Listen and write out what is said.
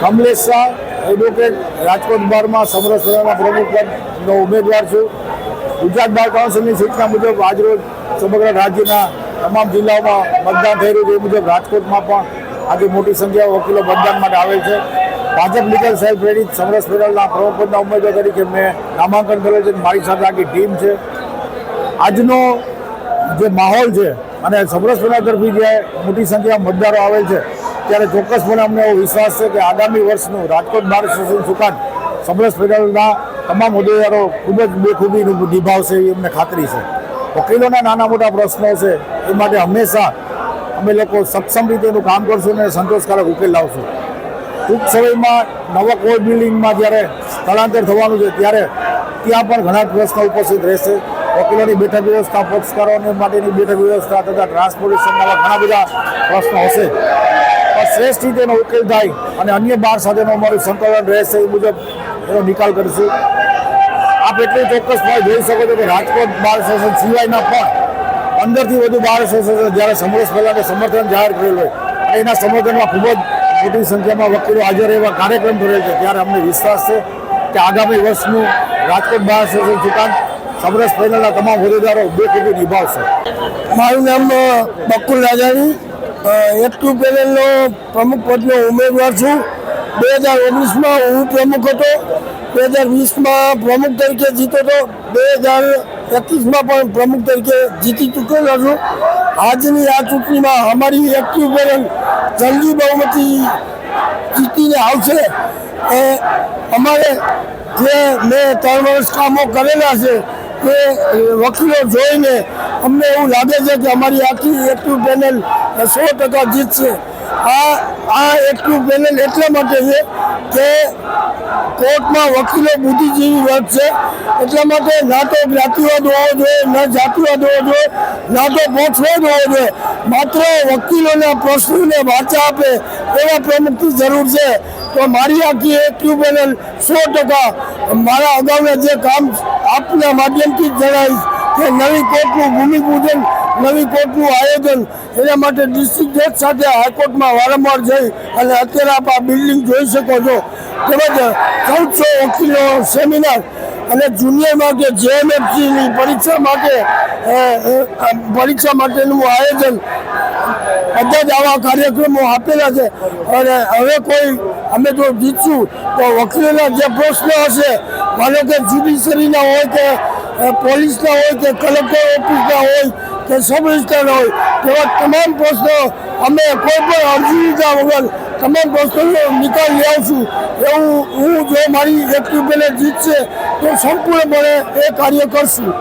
Kamlesh Shah advocate Rajkot બારમાં સમરસ સભાના પ્રમુખ પદનો ઉમેદવાર છું. ગુજરાત બાર કાઉન્સિલની સૂચના મુજબ આજરોજ સમગ્ર રાજ્યના તમામ જિલ્લાઓમાં મતદાન થઈ રહ્યું છે. એ મુજબ રાજકોટમાં પણ આજે મોટી સંખ્યામાં વકીલો મતદાન માટે આવેલ છે. ભાજપ લીગલ સેલ પ્રેરિત સમરસ ફેડરલના પ્રમુખ પદના ઉમેદવાર તરીકે મેં નામાંકન કર્યું છે. મારી સાથે આખી ટીમ છે. આજનો જે માહોલ છે અને સમરસ ફેડરલ તરફી જે મોટી સંખ્યામાં મતદારો આવેલ છે ત્યારે ચોક્કસપણે અમને એવો વિશ્વાસ છે કે આગામી વર્ષનું રાજકોટ બાર એસોસિએશન સુકાન સમરસ ફેડરલના તમામ હોદ્દેદારો ખૂબ જ બેખૂબી નિભાવશે એવી અમને ખાતરી છે. વકીલોના નાના મોટા પ્રશ્નો છે, એ માટે હંમેશા અમે લોકો સક્ષમ રીતે એનું કામ કરશું અને સંતોષકારક ઉકેલ લાવશું. ટૂંક સમયમાં નવા કોર્ટ બિલ્ડિંગમાં જ્યારે સ્થળાંતર થવાનું છે, ત્યારે ત્યાં પણ ઘણા પ્રશ્નો ઉપસ્થિત રહેશે. વકીલોની બેઠક વ્યવસ્થા, પક્ષકારોને માટેની બેઠક વ્યવસ્થા તથા ટ્રાન્સપોર્ટેશનના ઘણા બધા પ્રશ્નો હશે. શ્રેષ્ઠ રીતે એનો ઉકેલ થાય અને અન્ય બાર સાથેનો અમારું સંકલન રહેશે એ મુજબ એનો નિકાલ કરીશું. આપ એટલું ચોક્કસપણે જોઈ શકો છો કે રાજકોટ બાર એસોસિએશન સિવાયના પણ પંદરથી વધુ બાર એસોસિએશન જ્યારે સમરસ પહેલાંને સમર્થન જાહેર કરેલું હોય. એના સમર્થનમાં ખૂબ જ મોટી સંખ્યામાં વકીલો હાજર એવા કાર્યક્રમ કરેલ છે. ત્યારે અમને વિશ્વાસ છે કે આગામી વર્ષનું રાજકોટ બાર એસોસિએશન ચૂંટાણ સમરસ પહેલાંના તમામ હોદ્દેદારો બેખૂબી નિભાવશે. મારું નામ બકુલ રાજાણી. એકટુ પેનલનો પ્રમુખ પદનો ઉમેદવાર છું. બે હજાર ઓગણીસમાં હું પ્રમુખ હતો. બે હજાર વીસમાં પ્રમુખ તરીકે જીતો હતો. બે હજાર એકવીસમાં પણ પ્રમુખ તરીકે જીતી ચૂકેલો છું. આજની આ ચૂંટણીમાં અમારી એકટુ પેનલ જલ્દી બહુમતી જીતીને આવશે. એ અમારે જે મેં ત્રણ વર્ષ કામો કરેલા છે તે વકીલો જોઈને અમને એવું લાગે છે કે અમારી આખી એક્ટિવ પેનલ સો ટકા જીતશે આ આ એક્ટિવ પેનલ એટલા માટે છે કે કોર્ટમાં વકીલો બુદ્ધિજીવી વર્ગ છે. એટલા માટે ના તો જ્ઞાતિવાદ હોવો જોઈએ, ના જાતિવાદ હોવો જોઈએ, ના તો પક્ષવાદ હોવો જોઈએ. માત્ર વકીલોના પ્રશ્નોને વાચા આપે એવા પ્રમુખની જરૂર છે. તો મારી આખી એક્ટિવ પેનલ સો ટકા મારા અગાઉના જે કામ આપના માધ્યમથી જણાવીશ કે નવી કોર્ટનું ભૂમિપૂજન, નવી કોર્ટનું આયોજન, એના માટે ડિસ્ટ્રિક્ટ જજ સાથે હાઈકોર્ટમાં વારંવાર જઈ અને અત્યારે આપ આ બિલ્ડિંગ જોઈ શકો છો. તેમજ ચૌદસો વકીલો સેમિનાર અને જુનિયર માટે જેએમએફસીની પરીક્ષા માટે પરીક્ષા માટેનું આયોજન. બધા જ આવા કાર્યક્રમો આપેલા છે. અને હવે કોઈ અમે જો જીતશું તો વકીલોના જે પ્રશ્ન હશે માનો કે જ્યુડિશરીના હોય કે પોલીસના હોય કે, કલેક્ટર ઓફિસના હોય કે, સબ રજિસ્ટ્રારના હોય, તેવા તમામ પ્રશ્નો અમે કોઈ પણ અરજી લીધા વગર તમામ પ્રશ્નોનો નિકાલ લઈ આવશું. એવું હું જો મારી એક્ટિવ પેનલ જીતશે તો સંપૂર્ણપણે એ કાર્ય કરશું.